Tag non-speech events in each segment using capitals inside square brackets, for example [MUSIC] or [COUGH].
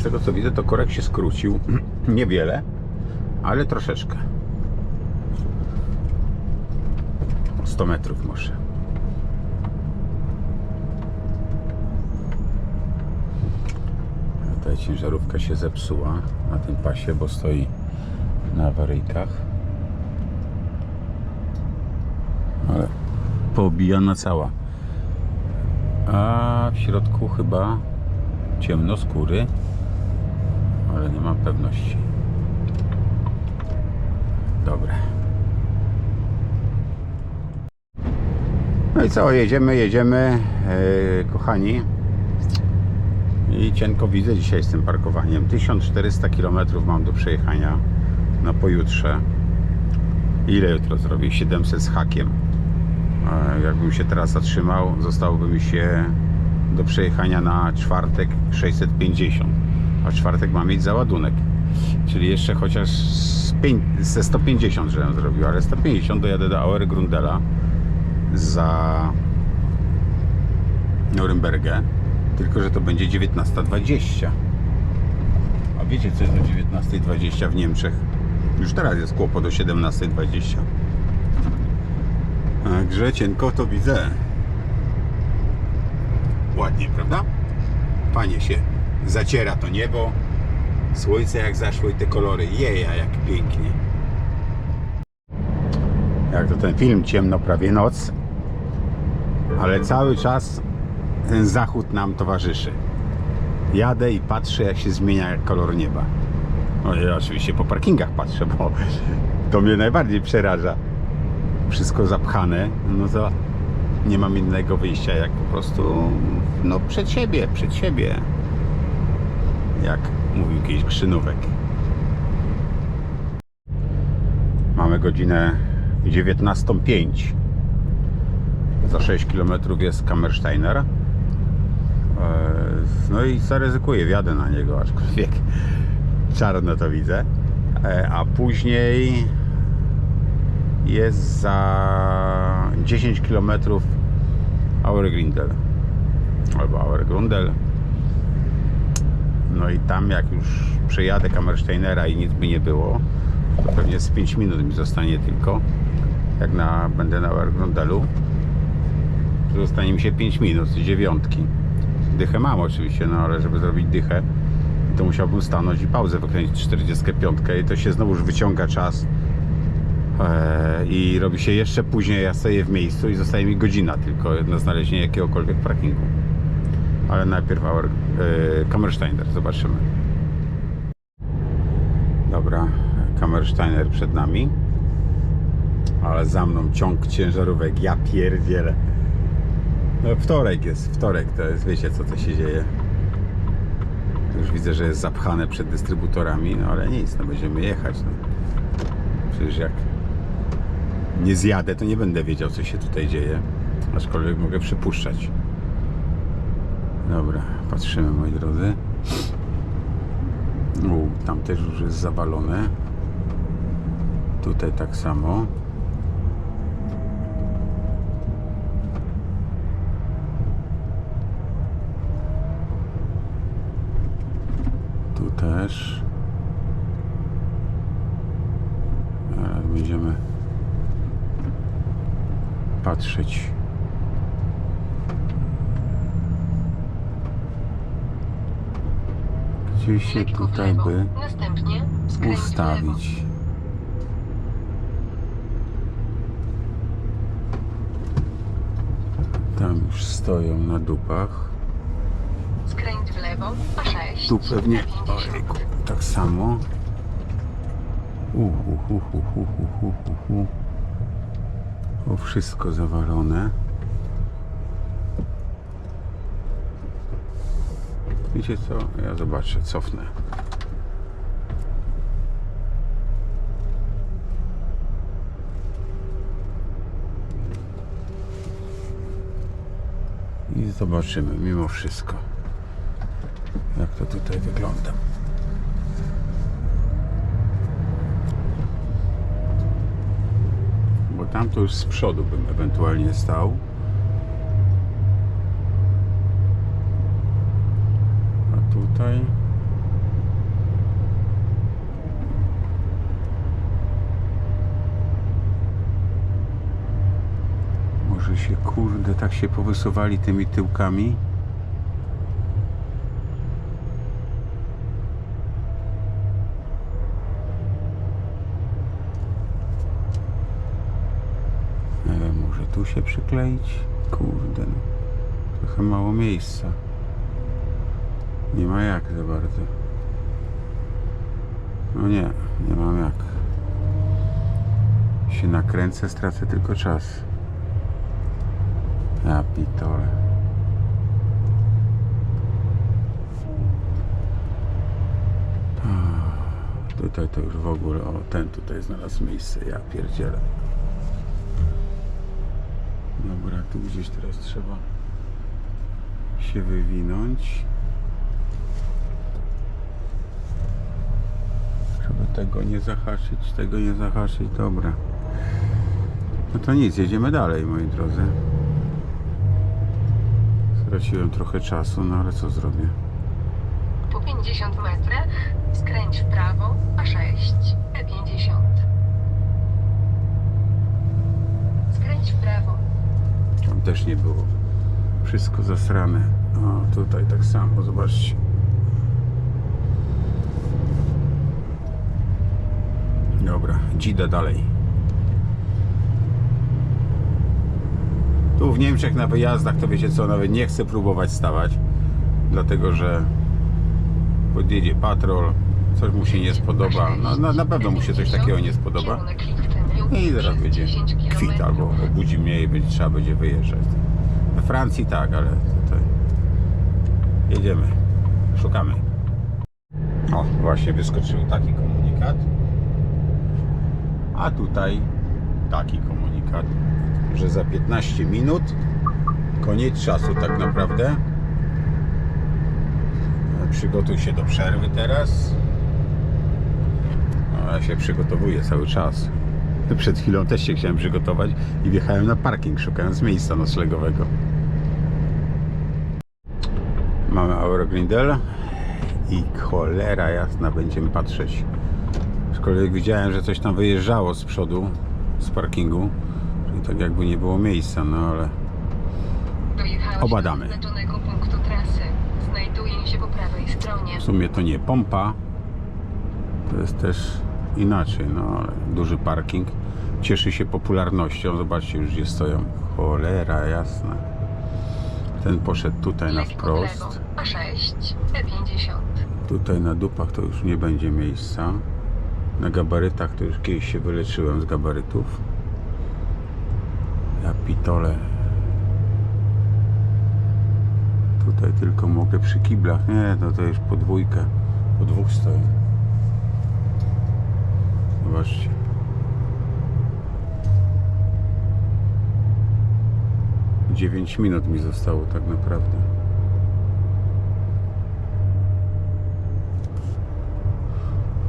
z tego co widzę, to korek się skrócił. [CLEARS THROAT] Niewiele, ale troszeczkę. O 100 metrów może. Tutaj ciężarówka się zepsuła na tym pasie, bo stoi na awaryjkach. Ale poobijana cała. A w środku chyba ciemno skóry, ale nie mam pewności. Dobre. No i co, jedziemy, jedziemy, e, kochani. I cienko widzę dzisiaj z tym parkowaniem. 1400 km mam do przejechania na pojutrze. Ile jutro zrobię? 700 z hakiem. E, Jakbym się teraz zatrzymał, zostałoby mi się do przejechania na czwartek 650. A czwartek mam mieć załadunek. Czyli jeszcze chociaż ze 150, żebym zrobił, ale 150 dojadę do Auer Grundela za Norymbergę. Tylko, że to będzie 19.20. A wiecie, co jest o 19.20 w Niemczech? Już teraz jest kłopot o 17.20. Także cienko to widzę. Ładnie, prawda? Panie się zaciera to niebo. Słońce jak zaszło i te kolory. Jeja, jak pięknie. Jak to ten film Ciemno prawie noc. Ale cały czas ten zachód nam towarzyszy. Jadę i patrzę, jak się zmienia kolor nieba. No i oczywiście po parkingach patrzę, bo to mnie najbardziej przeraża. Wszystko zapchane, no to nie mam innego wyjścia, jak po prostu no przed siebie, przed siebie. Jak mówił kiedyś Krzynówek. Mamy godzinę 19.05. Za 6 km jest Kammersteiner. E, No i zaryzykuję, wjadę na niego, aczkolwiek czarno to widzę. E, A później jest za 10 km Auergrindel albo Auergrundel. No i tam jak już przejadę Kammersteinera i nic by nie było, to pewnie z 5 minut mi zostanie tylko. Jak na, będę na Auergrundelu, to zostanie mi się 5 minut z dziewiątki. Dychę mam oczywiście, no ale żeby zrobić dychę, to musiałbym stanąć i pauzę wykręcić 45 i to się znowuż wyciąga czas Eee, i robi się jeszcze później, ja stoję w miejscu i zostaje mi godzina tylko na znalezienie jakiegokolwiek parkingu. Ale najpierw Auer, e, Kammersteiner, zobaczymy. Dobra, Kammersteiner przed nami. Ale za mną ciąg ciężarówek, ja pierdzielę. No wtorek jest, wtorek to jest, wiecie co to się dzieje. Już widzę, że jest zapchane przed dystrybutorami, no ale nic, no będziemy jechać. No. Przecież jak nie zjadę, to nie będę wiedział, co się tutaj dzieje. Aczkolwiek mogę przypuszczać. Dobra, patrzymy, moi drodzy. U, tam też już jest zawalone. Tutaj tak samo. Tu też. Zaraz będziemy patrzeć. się tutaj, by ustawić. Tam już stoją na dupach. Skręć w lewo, a 6. Tu pewnie. Ojku, tak samo. Uhu, uhu, uhu. O wszystko zawalone. Wiecie co? Ja zobaczę, cofnę. I zobaczymy mimo wszystko, jak to tutaj wygląda. Bo tam to już z przodu bym ewentualnie stał. tutaj. Może się kurde tak się powysuwali tymi tyłkami. E, może tu się przykleić? Kurde, no. trochę mało miejsca. Nie ma jak za bardzo. No nie, nie mam jak. Się nakręcę, stracę tylko czas. Ja pitole. Tutaj to już w ogóle, o ten tutaj znalazł miejsce, ja pierdzielę. Dobra, tu gdzieś teraz trzeba się wywinąć. Żeby tego nie zahaczyć, tego nie zahaczyć, dobra. No to nic, jedziemy dalej, moi drodzy. Straciłem trochę czasu, no ale co zrobię? Po 50 metrach skręć w prawo, A6, E50. Skręć w prawo. Tam też nie było. Wszystko zasrane. O, tutaj tak samo, zobaczcie. Dobra, dzidę dalej. Tu w Niemczech na wyjazdach to wiecie co, nawet nie chcę próbować stawać, dlatego że podjedzie patrol, coś mu się nie spodoba, no, na, na pewno mu się coś takiego nie spodoba. I zaraz będzie 10 kwit albo obudzi mnie i będzie, trzeba będzie wyjeżdżać. We Francji tak, ale tutaj jedziemy, szukamy. O, właśnie wyskoczył taki komunikat. A tutaj taki komunikat, że za 15 minut koniec czasu tak naprawdę. Przygotuj się do przerwy teraz. No, ja się przygotowuję cały czas. Przed chwilą też się chciałem przygotować i wjechałem na parking, szukając miejsca noclegowego. Mamy Eurogrindel i cholera jasna będziemy patrzeć. Aczkolwiek widziałem, że coś tam wyjeżdżało z przodu, z parkingu. Czyli tak jakby nie było miejsca, no ale Obadamy. w sumie to nie pompa. To jest też inaczej, no ale duży parking. Cieszy się popularnością. Zobaczcie, już gdzie stoją. Cholera jasna. Ten poszedł tutaj na wprost. A6, E50. Tutaj na dupach to już nie będzie miejsca. Na gabarytach to już kiedyś się wyleczyłem z gabarytów. Ja pitole. Tutaj tylko mogę przy kiblach. Nie, no to już podwójkę. Po dwóch stoję. Zobaczcie. Dziewięć minut mi zostało tak naprawdę.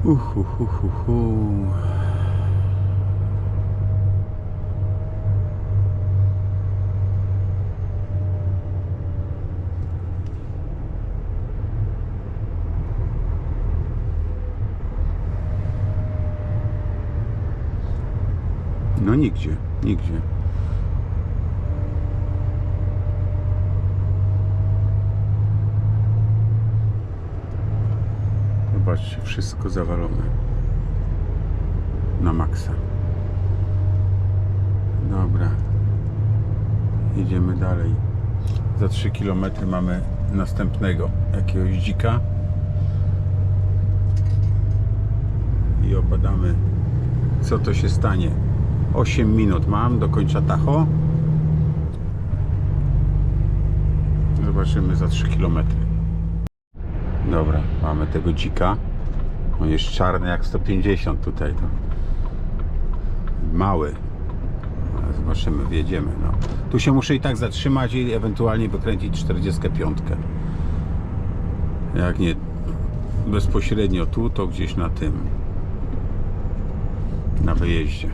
Uhuhuhuhu. No nigdzie, nigdzie. Zobaczcie, wszystko zawalone. Na maksa. Dobra. Jedziemy dalej. Za 3 km mamy następnego jakiegoś dzika. I obadamy co to się stanie. 8 minut mam do końca Tacho. Zobaczymy za 3 km. Dobra, mamy tego dzika. On jest czarny jak 150 tutaj. To mały. Zobaczymy, wjedziemy. No. Tu się muszę i tak zatrzymać i ewentualnie wykręcić 45. Jak nie bezpośrednio tu, to gdzieś na tym. Na wyjeździe.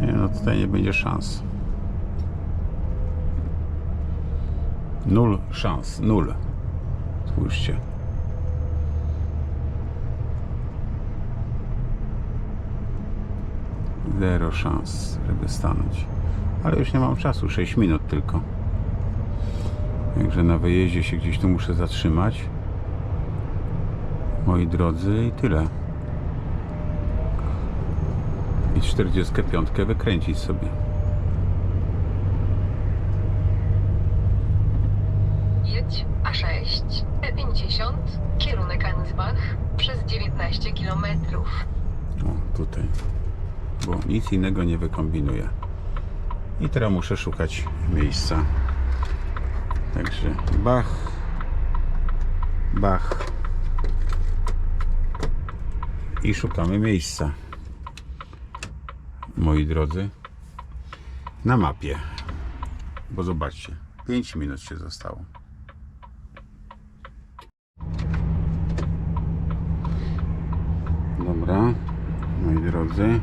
Nie, no tutaj nie będzie szans. Nul szans, nul. Spójrzcie. Zero szans, żeby stanąć. Ale już nie mam czasu, 6 minut tylko. Także na wyjeździe się gdzieś tu muszę zatrzymać. Moi drodzy, i tyle. I 45 wykręcić sobie. Jedź A6, E50, kierunek Ansbach przez 19 km. O, tutaj. Bo nic innego nie wykombinuję. I teraz muszę szukać miejsca. Także bach, bach. I szukamy miejsca. Moi drodzy. Na mapie. Bo zobaczcie, 5 minut się zostało. Dobra, moi drodzy.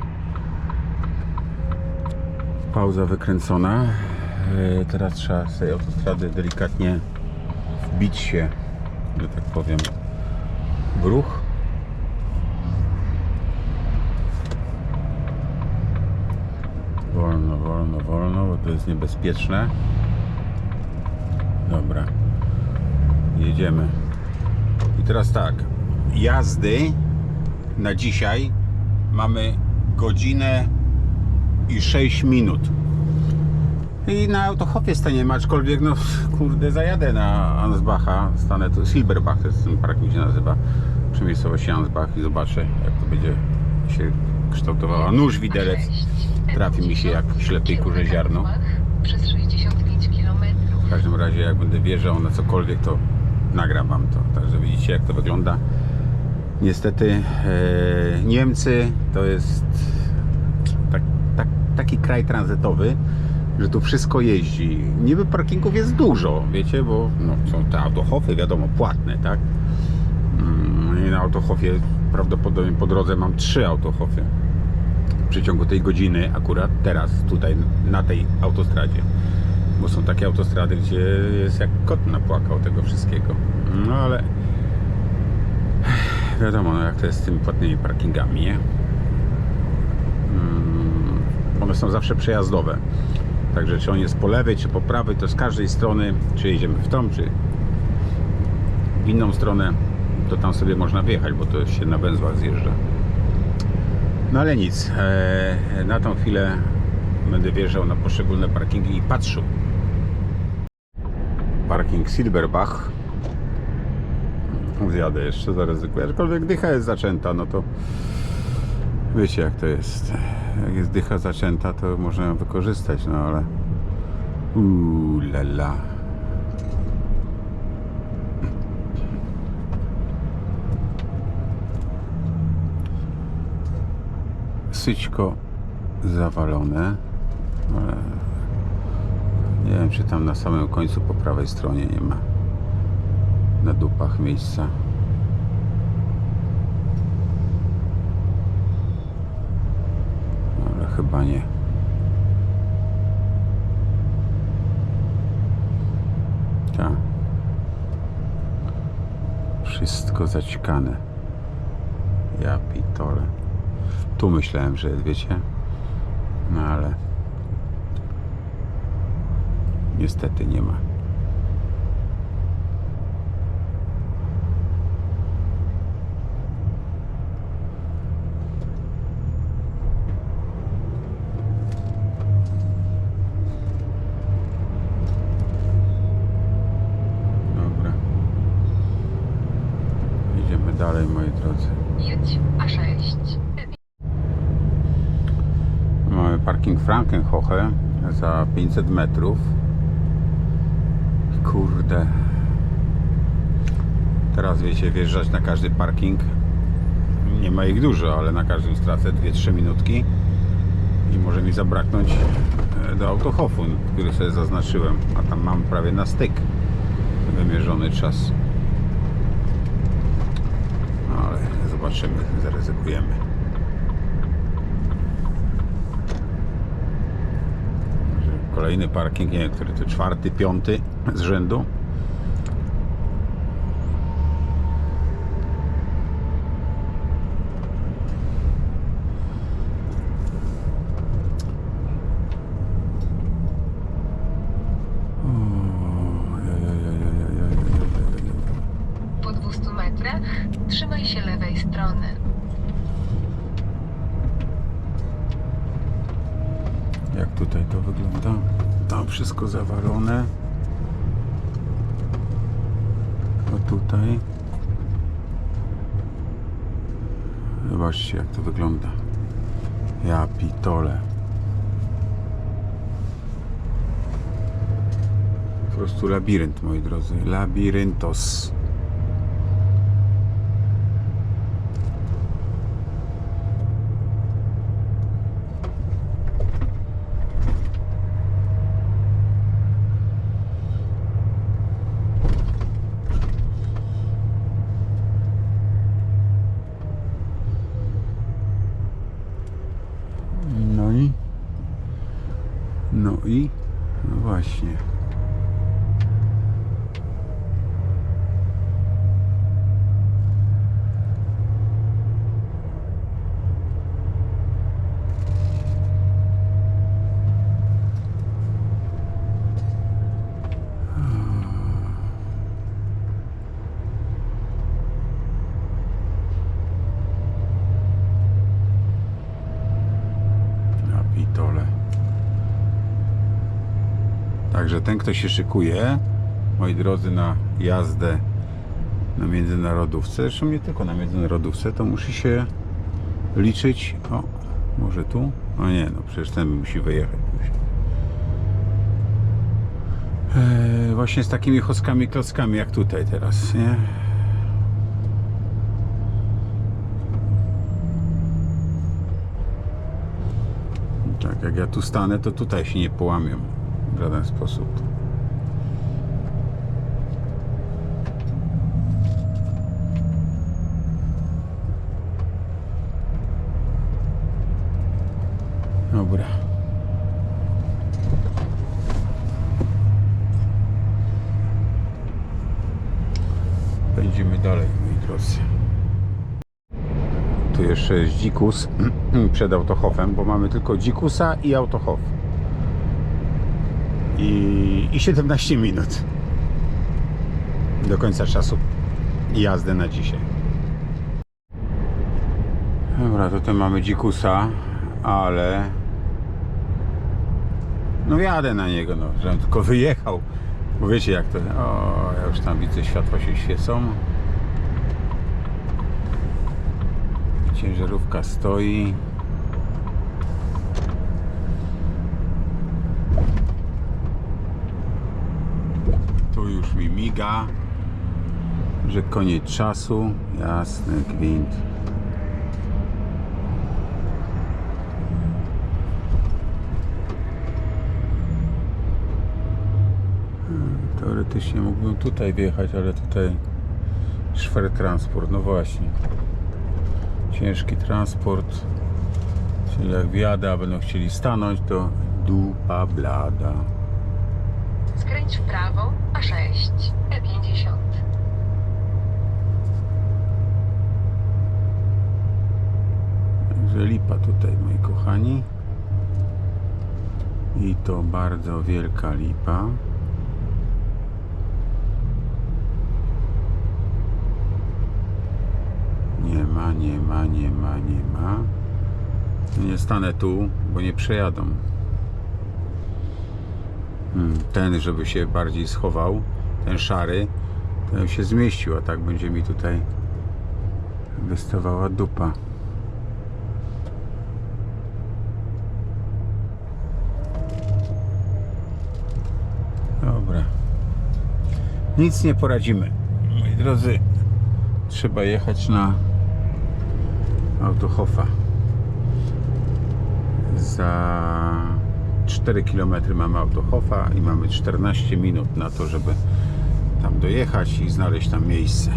Pauza wykręcona. E, Teraz trzeba z tej autostrady delikatnie wbić się, że tak powiem, w ruch. Wolno, wolno, wolno, bo to jest niebezpieczne. Dobra. Jedziemy. I teraz tak. Jazdy na dzisiaj mamy godzinę i 6 minut. I na autohopie staniemy, aczkolwiek no kurde zajadę na Ansbacha, stanę tu, Silberbach to jest ten park, jak się nazywa, przy miejscowości Ansbach i zobaczę jak to będzie się kształtowała. Nóż widelec A6, trafi mi się jak E50, ślepej kurze ziarno. Ansbach przez 65 km. W każdym razie jak będę wjeżdżał na cokolwiek to nagram wam to, także widzicie jak to wygląda. Niestety e, Niemcy to jest tak, tak, taki kraj tranzytowy, że tu wszystko jeździ. Niby parkingów jest dużo, wiecie, bo no, są te autohofy, wiadomo, płatne, tak? Mm, I na autohofie prawdopodobnie po drodze mam trzy autohofy w przeciągu tej godziny akurat teraz tutaj na tej autostradzie bo są takie autostrady, gdzie jest jak kot napłakał tego wszystkiego no ale wiadomo no, jak to jest z tymi płatnymi parkingami nie? Mm, one są zawsze przejazdowe także czy on jest po lewej czy po prawej to z każdej strony czy jedziemy w tą czy w inną stronę to tam sobie można wjechać bo to się na węzłach zjeżdża no ale nic, e, na tą chwilę będę wjeżdżał na poszczególne parkingi i patrzył. Parking Silberbach. Zjadę jeszcze, zaryzykuję. Aczkolwiek dycha jest zaczęta, no to wiecie jak to jest. Jak jest dycha zaczęta, to można ją wykorzystać, no ale uuu, lala. syćko zawalone ale nie wiem czy tam na samym końcu po prawej stronie nie ma na dupach miejsca. Ale chyba nie. Tak wszystko zaćkane. Ja pitole. Tu myślałem, że wiecie. No ale niestety nie ma. Dobra. Idziemy dalej, moi drodzy. Jedź A6, Mamy parking Frankenhoche za 500 metrów. Kurde. Teraz wiecie, wjeżdżać na każdy parking. Nie ma ich dużo, ale na każdym stracę 2-3 minutki. I może mi zabraknąć e, do autohofu, który sobie zaznaczyłem. A tam mam prawie na styk wymierzony czas. No, ale zobaczymy, zaryzykujemy. Kolejny parking, nie wiem, który to czwarty, piąty z rzędu. stronę. Jak tutaj to wygląda? Tam wszystko zawalone. A tutaj. Zobaczcie jak to wygląda. Ja pitole. Po prostu labirynt, moi drodzy. Labiryntos. No i? No i? No właśnie. Ja pitole. Także ten, kto się szykuje, moi drodzy, na jazdę na międzynarodówce, zresztą nie tylko na międzynarodówce, to musi się liczyć. O, może tu? O nie, no przecież ten musi wyjechać. Eee, właśnie z takimi chockami, klockami jak tutaj teraz, nie? Tak, jak ja tu stanę, to tutaj się nie połamią w żaden sposób. Dobra. Będziemy dalej, moi drodzy. Tu jeszcze jest dzikus [CLEARS THROAT] przed autohofem, bo mamy tylko dzikusa i autohof. I, I 17 minut do końca czasu jazdy na dzisiaj. Dobra, tutaj mamy dzikusa, ale no jadę na niego, no, żebym tylko wyjechał. Bo wiecie jak to, o, ja już tam widzę, światła się świecą. Ciężarówka stoi. Tu już mi miga, że koniec czasu. Jasny gwint. Hmm, Teoretycznie mógłbym tutaj wjechać, ale tutaj szwer transport, no właśnie ciężki transport. Czyli jak wjadę, a będą chcieli stanąć, to dupa blada. Skręć w prawo, A6, E50. Także lipa tutaj, moi kochani. I to bardzo wielka lipa. Nie ma, nie ma, nie ma, nie ma. Nie stanę tu, bo nie przejadą. Hmm, Ten, żeby się bardziej schował, ten szary, ten się zmieścił, a tak będzie mi tutaj wystawała dupa. Dobra. Nic nie poradzimy. Moi drodzy, trzeba jechać na Autohofa. Za 4 km mamy Autohofa i mamy 14 minut na to, żeby tam dojechać i znaleźć tam miejsce.